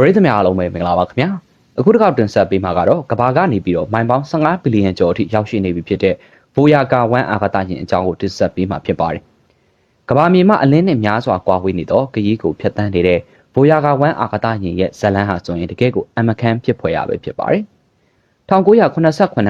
ပရိသတ်များအားလုံးပဲမင်္ဂလာပါခင်ဗျာအခုတစ်ခေါက်တင်ဆက်ပေးမှာကတော့ကဘာကနေပြီးတော့မိုင်ပေါင်း15ဘီလီယံကျော်အထိရောက်ရှိနေပြီဖြစ်တဲ့ဘိုယာကာ1အာဂတယင်အကြောင်းကိုတင်ဆက်ပေးမှာဖြစ်ပါတယ်ကဘာမြေမှာအလင်းနဲ့များစွာကွာဝေးနေတော့ခရီးကိုဖျက်ဆီးနေတဲ့ဘိုယာကာ1အာဂတယင်ရဲ့ဇလန်းဟာဆိုရင်တကယ်ကိုအမခန်းဖြစ်ဖွယ်ရပဲဖြစ်ပါတယ်1989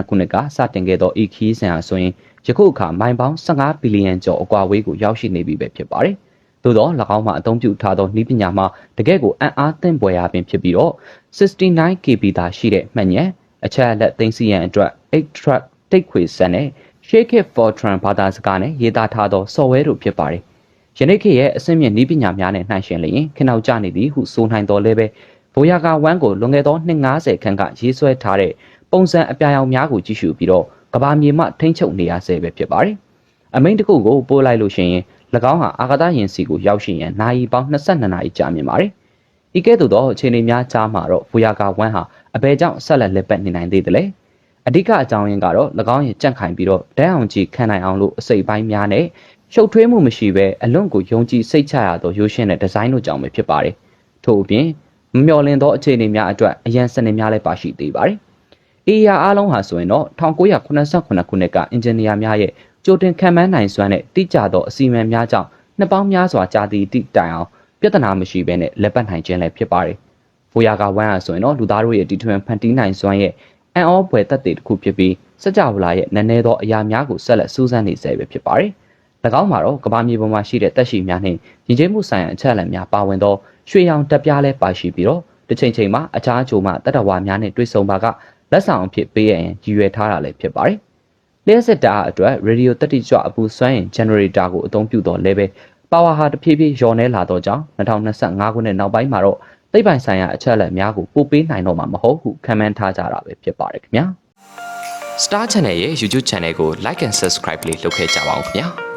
ခုနှစ်ကစတင်ခဲ့သောဤခီးစဉ်ဟာဆိုရင်ယခုအခါမိုင်ပေါင်း15ဘီလီယံကျော်အကွာဝေးကိုရောက်ရှိနေပြီပဲဖြစ်ပါတယ်။ သို့တော့၎င်းမှာအသုံးပြုထားသောနည်းပညာမှာတကယ့်ကိုအံ့အားသင့်ပွေရာပင်ဖြစ်ပြီးတော့ 69KB သာရှိတဲ့မှတ်ညက်အချက်အလက်သိမ်းဆည်းရန်အတွက် 8 track တိတ်ခွေဆက်နဲ့ Shake It Fortran ဘာသာစကားနဲ့ရေးသားထားသော software တို့ဖြစ်ပါတယ်။ယနေ့ခေတ်ရဲ့အဆင့်မြင့်နည်းပညာများနဲ့နှိုင်းယှဉ်လျင်ခဏောက်ကျနေသည်ဟုဆိုနိုင်တော်လဲပဲဘိုယာကာ1ကိုလွန်ခဲ့သော250ခန်းကရေးဆွဲထားတဲ့ပုံစံအပြာရောင်များကိုကြည့်ရှုပြီးတော့ကဘာမြေမှထိမ့်ချုပ်နေရဆဲပဲဖြစ်ပါတယ်။အမိန်တစ်ခုကိုပို့လိုက်လို့ရှိရင်၎ င်းဟာအာဂတယင်စီကိုရောက်ရှိရန်နိုင်ပေါင်း22နာရီကြာမြင့်ပါတယ်။ဤကဲ့သို့သောအခြေအနေများကြားမှာတော့ဘူယာကာ1ဟာအဘယ်ကြောင့်ဆက်လက်လက်ပတ်နေနိုင်သေးသလဲ။အဓိကအကြောင်းရင်းကတော့၎င်းရဲ့ကြန့်ခိုင်ပြီးတော့ဒန်းအောင်ကြီးခံနိုင်အောင်လို့အစိပ်ပိုင်းများနဲ့ရှုပ်ထွေးမှုမရှိဘဲအလွန်ကိုယုံကြည်စိတ်ချရသောရိုးရှင်းတဲ့ဒီဇိုင်းတို့ကြောင့်ပဲဖြစ်ပါတယ်။ထို့အပြင်မမျှော်လင့်သောအခြေအနေများအတွက်အရန်စနစ်များလည်းပါရှိသေးပါတယ်။ AR အားလုံးဟာဆိုရင်တော့1989ခုနှစ်ကအင်ဂျင်နီယာများရဲ့ ကြိုတင်ခံမှန်းနိုင်စွမ်းတဲ့တိကျသောအစီအမံများကြောင့်နှစ်ပေါင်းများစွာကြာသည့်တိတိုင်အောင်ပြဿနာမရှိဘဲနဲ့လက်ပတ်နိုင်ခြင်းလည်းဖြစ်ပါတယ်။ဖိုယာက1ဟာဆိုရင်တော့လူသားတို့ရဲ့တီထွင်ဖန်တီးနိုင်စွမ်းရဲ့အံ့ဩဖွယ်သက်သေတစ်ခုဖြစ်ပြီးစကြဝဠာရဲ့နည်းနည်းသောအရာများကိုဆက်လက်စူးစမ်းနေဆဲပဲဖြစ်ပါတယ်။၎င်းမှာတော့ကမ္ဘာမြေပေါ်မှာရှိတဲ့တက်ရှိများနှင့်ယဉ်ကျေးမှုဆိုင်ရာအချက်အလက်များပါဝင်သောရွှေရောင်တက်ပြားလည်းပါရှိပြီးတော့တစ်ချိန်ချိန်မှာအခြားအချို့မှတတဝါများနဲ့တွေ့ဆုံပါကလက်ဆောင်အဖြစ်ပေးရရင်ရည်ရွယ်ထားတာလည်းဖြစ်ပါတယ်။ လျှက်စစ်တာအတွက်ရေဒီယိုတက်တိကြွအပူစွမ်းအင် generator ကိုအသုံးပြုတော့လည်းပဲ power ဟာတဖြည်းဖြည်းလျော့နေလာတော့ကြောင်း2025ခုနှစ်နောက်ပိုင်းမှာတော့သိပ္ပံဆိုင်ရာအချက်အလက်များကိုပို့ပေးနိုင်တော့မှာမဟုတ်ဟုခန့်မှန်းထားကြတာပဲဖြစ်ပါတယ်ခင်ဗျာ။ Star Channel ရဲ့ YouTube Channel ကို Like and Subscribe လေးလုပ်ခဲ့ကြပါဦးခင်ဗျာ။